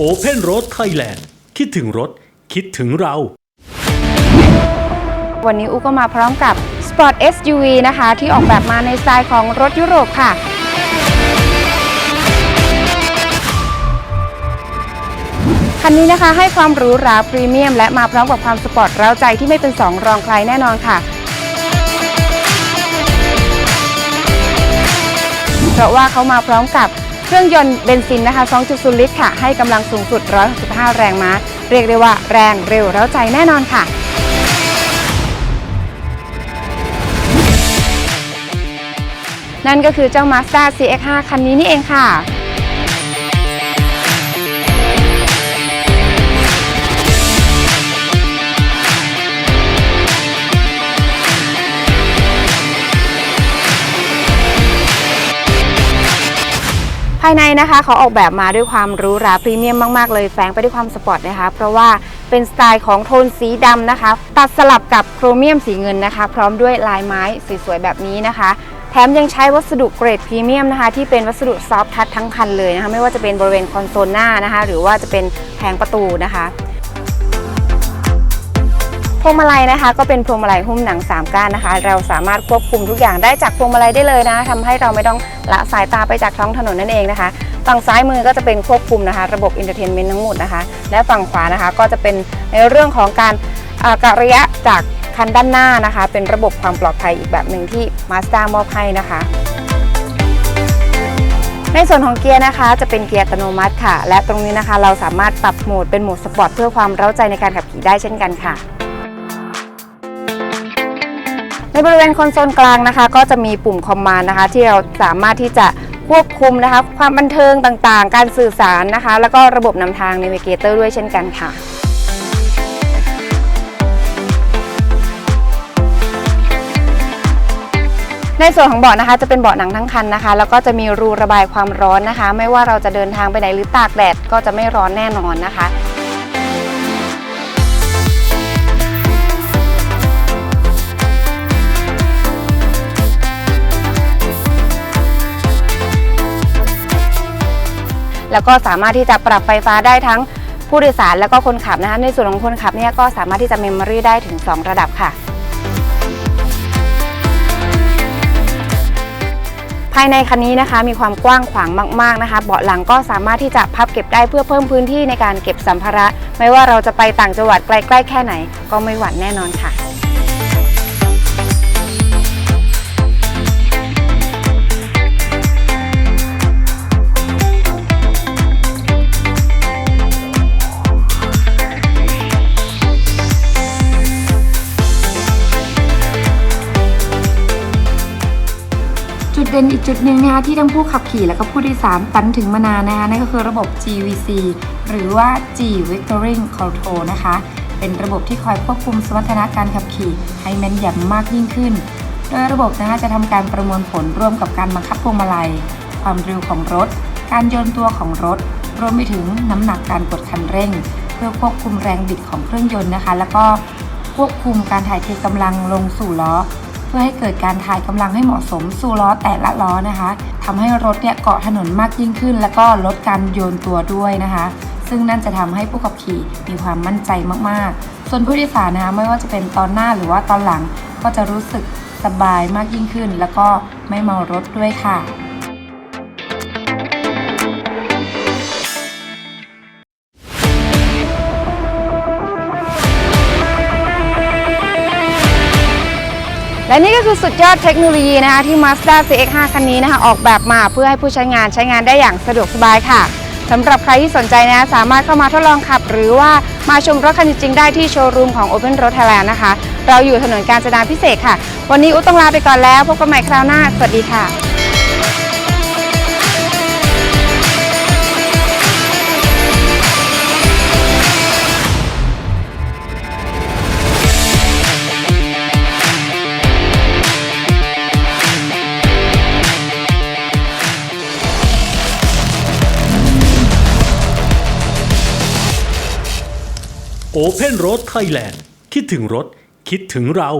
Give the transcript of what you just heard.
Open Road Thailand คิดถึงรถ คิดถึงเรา วันนี้อูก็มาพร้อมกับ Sport SUV นะคะ ที่ออกแบบมาในสไตล์ของรถยุโรปค่ะ คันนี้นะคะให้ความหรูหราพรีเมียม และมาพร้อมกับความสปอร์ตเร้าใจที่ไม่เป็นสองรองใครแน่นอนค่ะ เพราะว่าเขามาพร้อมกับ เครื่องยนต์เบนซินนะคะ 2.0 ลิตรค่ะ ให้กำลังสูงสุด 165 แรงม้า เรียกได้ว่าแรงเร็วเร้าใจแน่นอนค่ะนั่นก็คือเจ้า Mazda CX-5 คันนี้นี่เองค่ะายในนะคะเขาออกแบบมาด้วยความหรูหราพรีเมียมมากๆเลยแฝงไปด้วยความสปอร์ตนะคะ เพราะว่าเป็นสไตล์ของโทนสีดำนะคะ ตัดสลับกับโครเมียมสีเงินนะคะ พร้อมด้วยลายไม้สวยๆแบบนี้นะคะแถมยังใช้วัสดุเกรดพรีเมียมนะคะที่เป็นวัสดุซอฟท์ทัชทั้งคันเลยนะคะไม่ว่าจะเป็นบริเวณคอนโซลหน้านะคะ หรือว่าจะเป็นแผงประตูนะคะ พวงมาลัยนะคะ ก็เป็นพวงมาลัยหุ้มหนัง 3 ก้านนะคะ เราสามารถควบคุมทุกอย่างได้จากพวงมาลัยได้เลยนะทำให้เราไม่ต้องละสายตาไปจากท้องถนนนั่นเองนะคะ ฝั่งซ้ายมือก็จะเป็นควบคุมนะคะ ระบบอินเตอร์เทนเมนต์ทั้งหมดนะคะ และฝั่งขวานะคะก็จะเป็นในเรื่องของการกะระยะจากคันด้านหน้านะคะ เป็นระบบความปลอดภัยอีกแบบหนึ่งที่ Mazda มอบให้นะคะในส่วนของเกียร์นะคะจะเป็นเกียร์อัตโนมัติค่ะ และตรงนี้นะคะเราสามารถปรับโหมดเป็นโหมดสปอร์ตเพื่อความเร้าใจในการขับขี่ได้เช่นกันค่ะ บริเวณคอนโซลกลางนะคะ ก็จะมีปุ่มคอมมานด์นะคะ ที่เราสามารถที่จะควบคุมนะคะ ความบันเทิงต่างๆ การสื่อสารนะคะ แล้วก็ระบบนำทาง Navigator ด้วยเช่นกันค่ะในส่วนของเบาะนะคะจะเป็นเบาะหนังทั้งคันนะคะ แล้วก็จะมีรูระบายความร้อนนะคะ ไม่ว่าเราจะเดินทางไปไหนหรือตากแดดก็จะไม่ร้อนแน่นอนนะคะ แล้วก็สามารถที่จะปรับไฟฟ้าได้ทั้งผู้โดยสารแล้วก็คนขับนะคะในส่วนของคนขับเนี่ยก็สามารถที่จะเมมโมรีได้ถึง 2 ระดับค่ะ ภายในคันนี้นะคะมีความกว้างขวางมากๆนะคะ เบาะหลังก็สามารถที่จะพับเก็บได้เพื่อเพิ่มพื้นที่ในการเก็บสัมภาระ ไม่ว่าเราจะไปต่างจังหวัดใกล้ๆแค่ไหน ก็ไม่หวั่นแน่นอนค่ะ จุดเด่นอีกจุดหนึ่งนะคะที่ทั้งผู้ขับขี่และก็ผู้โดยสารฝันถึงมานานนะคะนั่นก็คือระบบ GVC หรือว่า G Vectoring Control นะคะ เป็นระบบที่คอยควบคุมสมรรถนะการขับขี่ให้แม่นยำมากยิ่งขึ้น โดยระบบนะคะจะทำการประมวลผลร่วมกับการบังคับพวงมาลัย ความเร็วของรถ การโยนตัวของรถ รวมไปถึงน้ำหนักการกดคันเร่ง เพื่อควบคุมแรงบิดของเครื่องยนต์นะคะ แล้วก็ควบคุมการถ่ายเทกำลังลงสู่ล้อ พื่อให้เกิดการถ่ายกำลังให้เหมาะสมสู่ล้อแต่ละล้อนะคะทำให้รถเนี่ยเกาะถนนมากยิ่งขึ้น แล้วก็ลดการโยนตัวด้วยนะคะ ซึ่งนั่นจะทำให้ผู้ขับขี่มีความมั่นใจมากๆ ส่วนผู้โดยสารนะคะไม่ว่าจะเป็นตอนหน้าหรือว่าตอนหลังก็จะรู้สึกสบายมากยิ่งขึ้น แล้วก็ไม่เมารถด้วยค่ะ และนี่ก็คือสุดยอดเทคโนโลยีนะคะที่ Mazda CX-5 คันนี้นะคะออกแบบมาเพื่อให้ผู้ใช้งานใช้งานได้อย่างสะดวกสบายค่ะสำหรับใครที่สนใจนะสามารถเข้ามาทดลองขับ หรือว่ามาชมรถคันจริงๆได้ที่โชว์รูมของ Open Road Thailand นะคะ เราอยู่ถนนกาญจนาพิเศษค่ะ วันนี้อุ้ต้องลาไปก่อนแล้ว พบกันใหม่คราวหน้า สวัสดีค่ะ Open Road Thailand คิดถึงรถ คิดถึงเรา